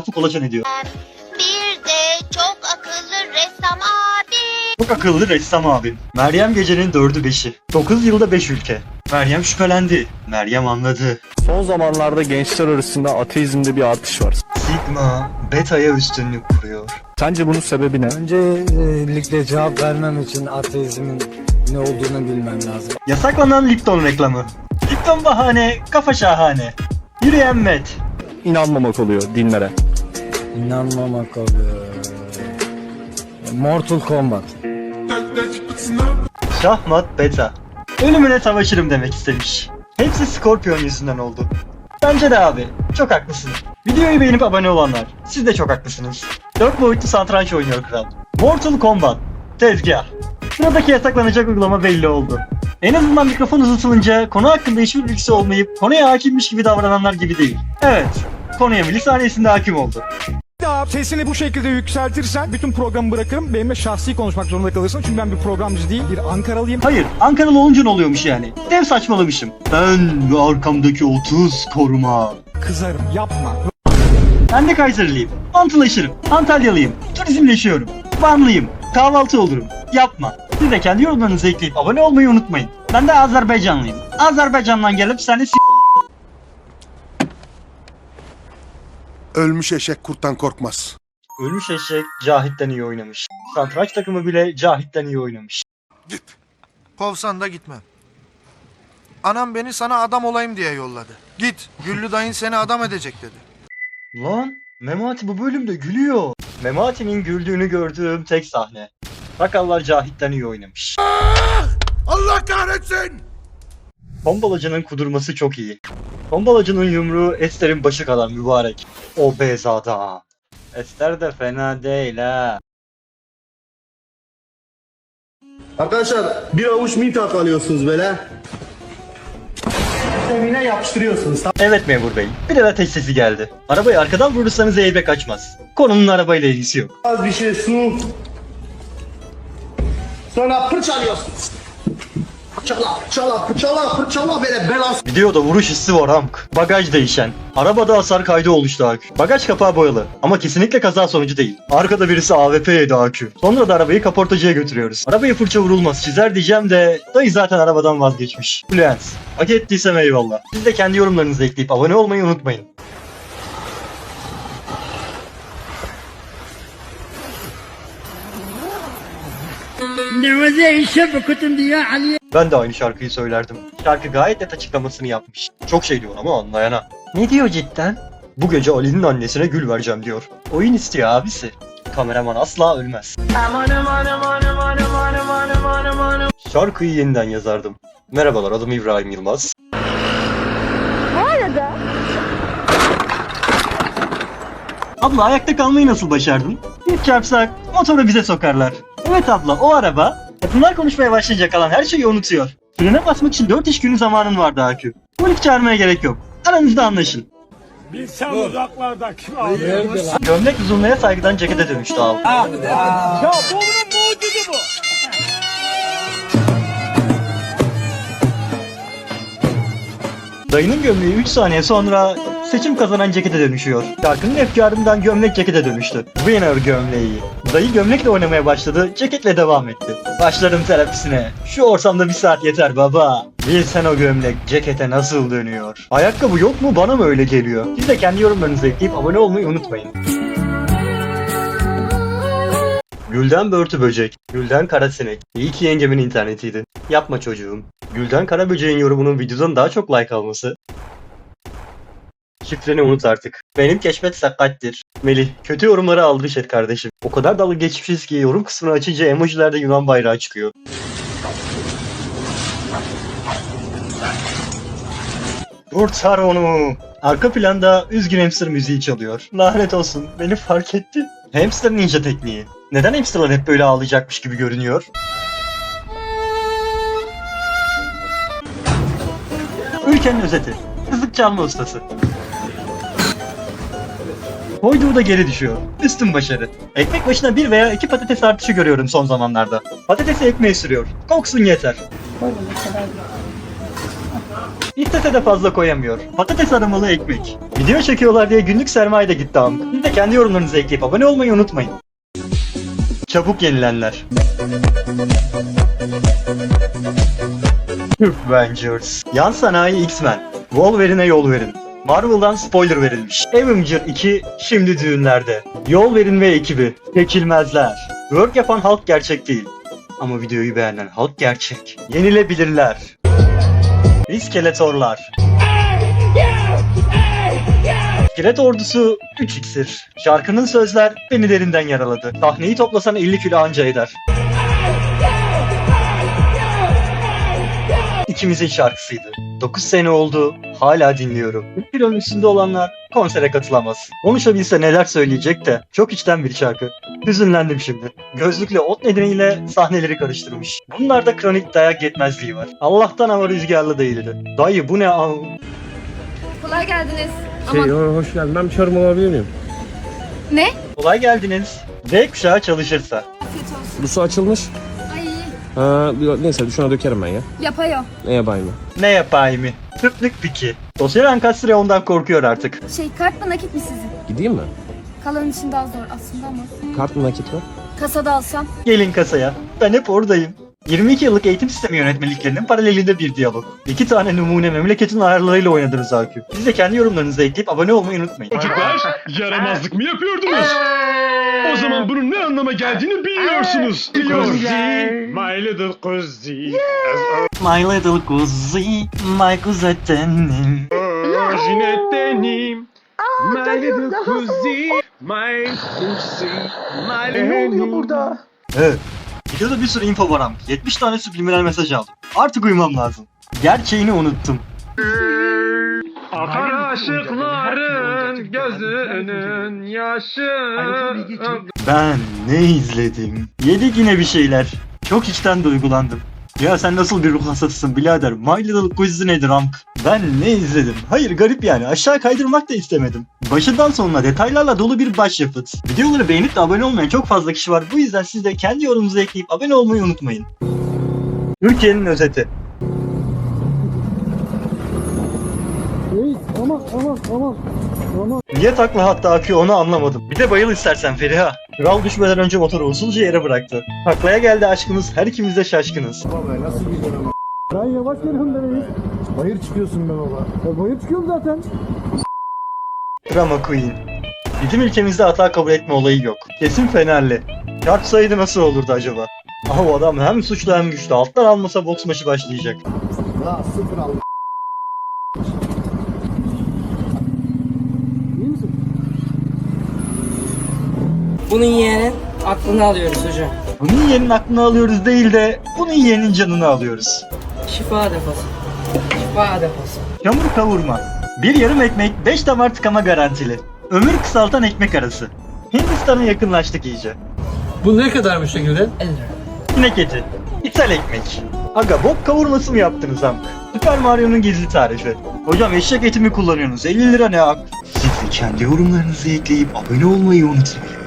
lafı kolaçan ediyor. Bir de çok akıllı ressam abi. Çok akıllı ressam abim. Meryem gecenin dördü beşi. 9 yılda 5 ülke. Meryem şüphelendi. Meryem anladı. Son zamanlarda gençler arasında ateizmde bir artış var. Sigma beta'ya üstünlük kuruyor. Sence bunun sebebi ne? Öncelikle cevap vermem için ateizmin ne olduğunu bilmem lazım. Yasaklanan Lipton reklamı. Lipton bahane, kafa şahane. Yürüyen met. İnanmamak oluyor dinlere. İnanmamak oluyor. Mortal Kombat. Şahmat beta. Ölümüne savaşırım demek istemiş. Hepsi Scorpion yüzünden oldu. Bence de abi. Çok haklısın. Videoyu beğenip abone olanlar. Siz de çok haklısınız. 4 boyutlu satranç oynuyor kral. Mortal Kombat. Tezgah. Sıradaki yasaklanacak uygulama belli oldu. En azından mikrofon uzatılınca konu hakkında hiçbir bilgisi olmayıp konuya hakimmiş gibi davrananlar gibi değil. Evet. Konuya milisaniyesinde hakim oldu. Daha sesini bu şekilde yükseltirsen bütün programı bırakırım. Benimle şahsi konuşmak zorunda kalırsın. Çünkü ben bir programcı değil, bir Ankaralıyım. Hayır, Ankaralı olunca ne oluyormuş yani? Dev saçmalamışım. Ben ve arkamdaki 30 koruma. Kızarım, yapma. Ben de Kayserliyim. Antılaşırım. Antalyalıyım. Turizmle yaşıyorum. Vanlıyım. Kahvaltı olurum. Yapma. Siz de kendi yorumlarınızı ekleyip abone olmayı unutmayın. Ben de Azerbaycanlıyım. Azerbaycan'dan gelip seni s- Ölmüş eşek kurttan korkmaz. Ölmüş eşek Cahit'ten iyi oynamış. Satranç takımı bile Cahit'ten iyi oynamış. Git. Kovsan da gitmem. Anam beni sana adam olayım diye yolladı. Git, Güllü dayın seni adam edecek dedi. Lan Memati bu bölümde gülüyor. Memati'nin güldüğünü gördüğüm tek sahne. Sakallar Cahit'ten iyi oynamış. Allah kahretsin! Tombalacının kudurması çok iyi. Tombalacının yumruğu Ester'in başı kadar mübarek. O bez adam. Ester de fena değil ha. Arkadaşlar bir avuç mintat alıyorsunuz böyle. Zemine yapıştırıyorsunuz. Evet memur bey. Bir de ateş sesi geldi. Arabayı arkadan vurursanız airbag kaçmaz. Konunun arabayla ilgisi yok. Az bir şey su. Sonra fırça alıyorsunuz. Fırçala, fırçala, fırçala, fırçala böyle belas. Videoda vuruş hissi var amk. Bagaj değişen. Arabada hasar kaydı oluştu akü. Bagaj kapağı boyalı. Ama kesinlikle kaza sonucu değil. Arkada birisi AWP yedi akü. Sonra da arabayı kaportacıya götürüyoruz. Arabaya fırça vurulmaz çizer diyeceğim de dayı zaten arabadan vazgeçmiş. Fluence. Hak ettiysem eyvallah. Siz de kendi yorumlarınızı ekleyip abone olmayı unutmayın. Ben de aynı şarkıyı söylerdim. Şarkı gayet net açıklamasını yapmış. Çok şey diyor ama anlayana. Ne diyor cidden? Bu gece Ali'nin annesine gül vereceğim diyor. Oyun istiyor abisi. Kameraman asla ölmez. Şarkıyı yeniden yazardım. Merhabalar adım İbrahim Yılmaz. Abla ayakta kalmayı nasıl başardın? Bir çarpsak motoru bize sokarlar. Evet abla o araba kadınlar konuşmaya başlayınca kalan her şeyi unutuyor. Frene basmak için 4 iş günü zamanın vardı Akü. Polis çağırmaya gerek yok. Aranızda anlaşın. Bilsem uzaklardaki Gömlek uzunluğa saygıdan cekete dönüştü abi. Ya bunun mucidi bu. Dayının gömleği 3 saniye sonra seçim kazanan cekete dönüşüyor. Şarkının efkarından gömlek cekete dönüştü. Winner gömleği. Dayı gömlekle oynamaya başladı, ceketle devam etti. Başlarım terapisine. Şu ortamda bir saat yeter baba. Bilsen o gömlek cekete nasıl dönüyor. Ayakkabı yok mu bana mı öyle geliyor? Siz de kendi yorumlarınızı ekleyip abone olmayı unutmayın. Gülden börtü böcek, Gülden kara sinek. İyi ki yengemin internetiydi. Yapma çocuğum. Gülden kara böceğin yorumunun videodan daha çok like alması. Şifreni unut artık. Benim keşfet sakattir. Melih, kötü yorumları aldırış et kardeşim. O kadar dalga geçmişiz ki yorum kısmını açınca emojilerde Yunan bayrağı çıkıyor. Kurtar onu. Arka planda üzgün hamster müziği çalıyor. Lanet olsun beni fark etti. Hamster ninja tekniği. Neden hamsterlar hep böyle ağlayacakmış gibi görünüyor? Ülkenin özeti. Kızlık çalma ustası. Koyduğu da geri düşüyor. Üstün başarı. Ekmek başına bir veya iki patates artışı görüyorum son zamanlarda. Patatesi ekmeğe sürüyor. Koksun yeter. İstese de fazla koyamıyor. Patates aromalı ekmek. Video çekiyorlar diye günlük sermaye de gitti amk. Siz de kendi yorumlarınızı ekleyip abone olmayı unutmayın. Çabuk yenilenler. Avengers. Yan sanayi X-Men. Wolverine'e yol verin. Marvel'dan spoiler verilmiş. Avenger 2 şimdi düğünlerde. Yol verin ve ekibi. Çekilmezler. Work yapan halk gerçek değil. Ama videoyu beğenen halk gerçek. Yenilebilirler. İskeletorlar. İskelet ordusu 3 iksir. Şarkının sözler beni derinden yaraladı. Sahneyi toplasan 50 kilo anca eder. İkimizin şarkısıydı. 9 sene oldu, hala dinliyorum. 40 kilonun üstünde olanlar konsere katılamaz. Konuşabilse neler söyleyecek de çok içten bir şarkı. Hüzünlendim şimdi. Gözlükle ot nedeniyle sahneleri karıştırmış. Bunlarda kronik dayak yetmezliği var. Allah'tan ama rüzgarlı değildi. Dayı bu ne an... Kolay geldiniz. Şey, Aman hoş geldin. Ben bir çarım alabilir miyim? ne? Kolay geldiniz. Z kuşağı çalışırsa. Afiyet olsun. Bu su açılmış. Ha, neyse şuna dökerim ben ya. yapıyor. Ne yapayım mı? Ne yapayım mı? Tıplık piki. Sosyal ankastre ondan korkuyor artık. Şey kart mı nakit mi sizin? Gideyim mi? Kalan için daha zor aslında ama. Kart mı nakit mi? Kasada alsam. Gelin kasaya. Ben hep oradayım. 22 yıllık eğitim sistemi yönetmeliklerinin paralelinde bir diyalog. İki tane numune memleketin ayarlarıyla oynadınız AQ. Siz de kendi yorumlarınızı ekleyip abone olmayı unutmayın. Çocuklar yaramazlık mı yapıyordunuz? O zaman bunun ne anlama geldiğini biliyorsunuz. My little cozy. My little kuzi, my kuzetenim. Jinettenim. My little cozy. My cozy. My little... Ne oluyor burada? Evet. Videoda bir sürü info var am. 70 tane subliminal mesaj aldım. Artık uyumam lazım. Gerçeğini unuttum. Akar aşıkların gözünün yaşı. Ben ne izledim? Yedik yine bir şeyler. Çok içten duygulandım. Ya sen nasıl bir ruh hastasısın birader? My Little Quiz nedir amk? Ben ne izledim? Hayır garip yani. Aşağı kaydırmak da istemedim. Başından sonuna detaylarla dolu bir başyapıt. Videoları beğenip de abone olmayan çok fazla kişi var. Bu yüzden siz de kendi yorumunuzu ekleyip abone olmayı unutmayın. Türkiye'nin özeti. Niye takla hatta akıyor onu anlamadım. Bir de bayıl istersen Feriha. Kral düşmeden önce motoru usulca yere bıraktı. Taklaya geldi aşkımız, her ikimiz de şaşkınız. Ben yavaş geliyorum demeyiz. Bayır çıkıyorsun be baba. Ya bayır çıkıyorum zaten. Drama Queen. Bizim ülkemizde hata kabul etme olayı yok. Kesin Fenerli. Çarpsaydı nasıl olurdu acaba? Aha o adam hem suçlu hem güçlü. Alttan almasa boks maçı başlayacak. Ya sıfır al. İyi misin? Bunun yeğenin aklını alıyoruz hocam. Bunun yiyenin aklını alıyoruz değil de bunun yiyenin canını alıyoruz. Şifa deposu. Şifa deposu. Çamur kavurma. Bir yarım ekmek 5 damar tıkama garantili. Ömür kısaltan ekmek arası. Hindistan'a yakınlaştık iyice. Bu ne kadarmış şekilde? 50 lira. Sinek eti. İthal ekmek. Aga bok kavurması mı yaptınız amk? Süper Mario'nun gizli tarifi. Hocam eşek eti mi kullanıyorsunuz? 50 lira ne ak? Siz de kendi yorumlarınızı ekleyip abone olmayı unutmayın.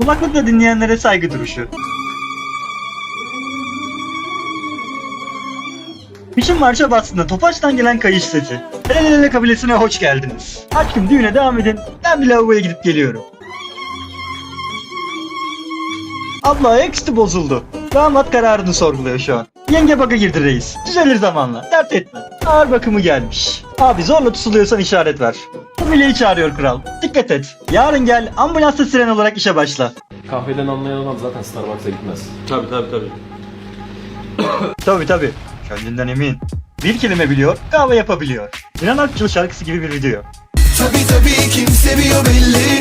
Kulaklıkla dinleyenlere saygı duruşu. Biçim marşa bastığında Topaç'tan gelen kayış sesi. Helelele kabilesine hoş geldiniz. Aşkım düğüne devam edin. Ben bir lavaboya gidip geliyorum. Abla ayaküstü bozuldu. Damat kararını sorguluyor şu an. Yenge baka girdi reis. Düzelir zamanla. Dert etme. Ağır bakımı gelmiş. Abi zorla tutuluyorsan işaret ver. Kubile'yi çağırıyor kral. Dikkat et. Yarın gel ambulansta siren olarak işe başla. Kahveden anlayan adam zaten Starbucks'a gitmez. Tabi tabi. Kendinden emin. Bir kelime biliyor, kahve yapabiliyor. Sinan Akçıl şarkısı gibi bir video.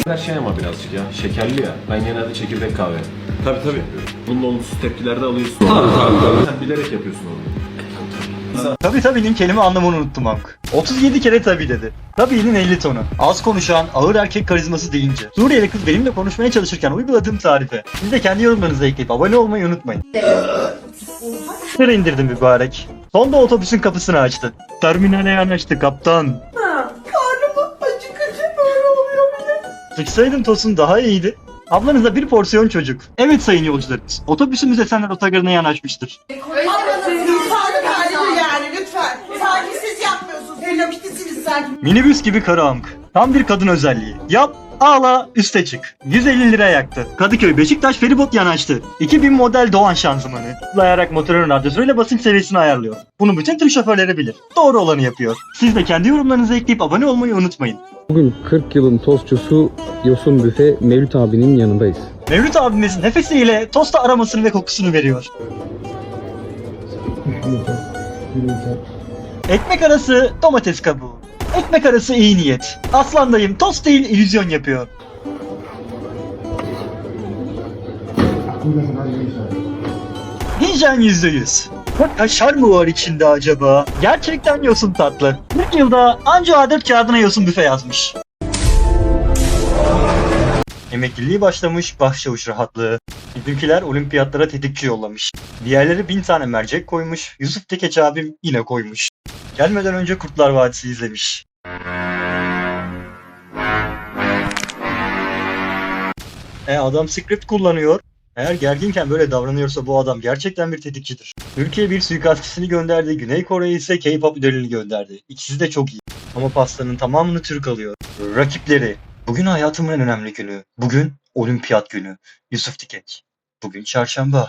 Her şey ama birazcık ya. Şekerli ya. Ben genelde çekirdek kahve. Tabii tabii. Bunun olumsuz tepkiler de alıyorsun. Tabii tabii tabii. Sen bilerek yapıyorsun onu. Tabi tabi'nin kelime anlamını unuttum amk. 37 kere tabi dedi. Tabi'nin 50 tonu. Az konuşan, ağır erkek karizması deyince. Suriyeli kız benimle konuşmaya çalışırken uyguladığım tarife. Siz de kendi yorumlarınızı ekleyip abone olmayı unutmayın. Tır indirdim mübarek. Sonda otobüsün kapısını açtı. Terminale yanaştı kaptan. Karnım acıkınca böyle oluyor bile. Sıksaydım tosun daha iyiydi. Ablanıza bir porsiyon çocuk. Evet sayın yolcularımız. Otobüsümüz Esenler Otogarı'na yanaşmıştır. Öyle Minibüs gibi karamk. Tam bir kadın özelliği. Yap, ağla, üste çık. 150 lira yaktı. Kadıköy Beşiktaş feribot yanaştı. 2000 model Doğan şanzımanı. Tıklayarak motorun radyosuyla basınç seviyesini ayarlıyor. Bunu bütün tır şoförleri bilir. Doğru olanı yapıyor. Siz de kendi yorumlarınızı ekleyip abone olmayı unutmayın. Bugün 40 yılın tostçusu Yosun Büfe Mevlüt abinin yanındayız. Mevlüt abimizin nefesiyle tosta aromasını ve kokusunu veriyor. Ekmek arası domates kabuğu. Ekmek arası iyi niyet. Aslan dayım tost değil illüzyon yapıyor. Hijyen %100. Bu kaşar mı var içinde acaba? Gerçekten yosun tatlı. 40 yılda anca adet kağıdına yosun büfe yazmış. Emekliliği başlamış başçavuş rahatlığı. Bizimkiler olimpiyatlara tetikçi yollamış. Diğerleri bin tane mercek koymuş. Yusuf Tekeç abim yine koymuş. Gelmeden önce Kurtlar Vadisi izlemiş. E adam script kullanıyor. Eğer gerginken böyle davranıyorsa bu adam gerçekten bir tetikçidir. Türkiye bir suikastçısını gönderdi, Güney Kore ise K-pop idolünü gönderdi. İkisi de çok iyi. Ama pastanın tamamını Türk alıyor. Rakipleri. Bugün hayatımın en önemli günü. Bugün olimpiyat günü. Yusuf Dikeç. Bugün çarşamba.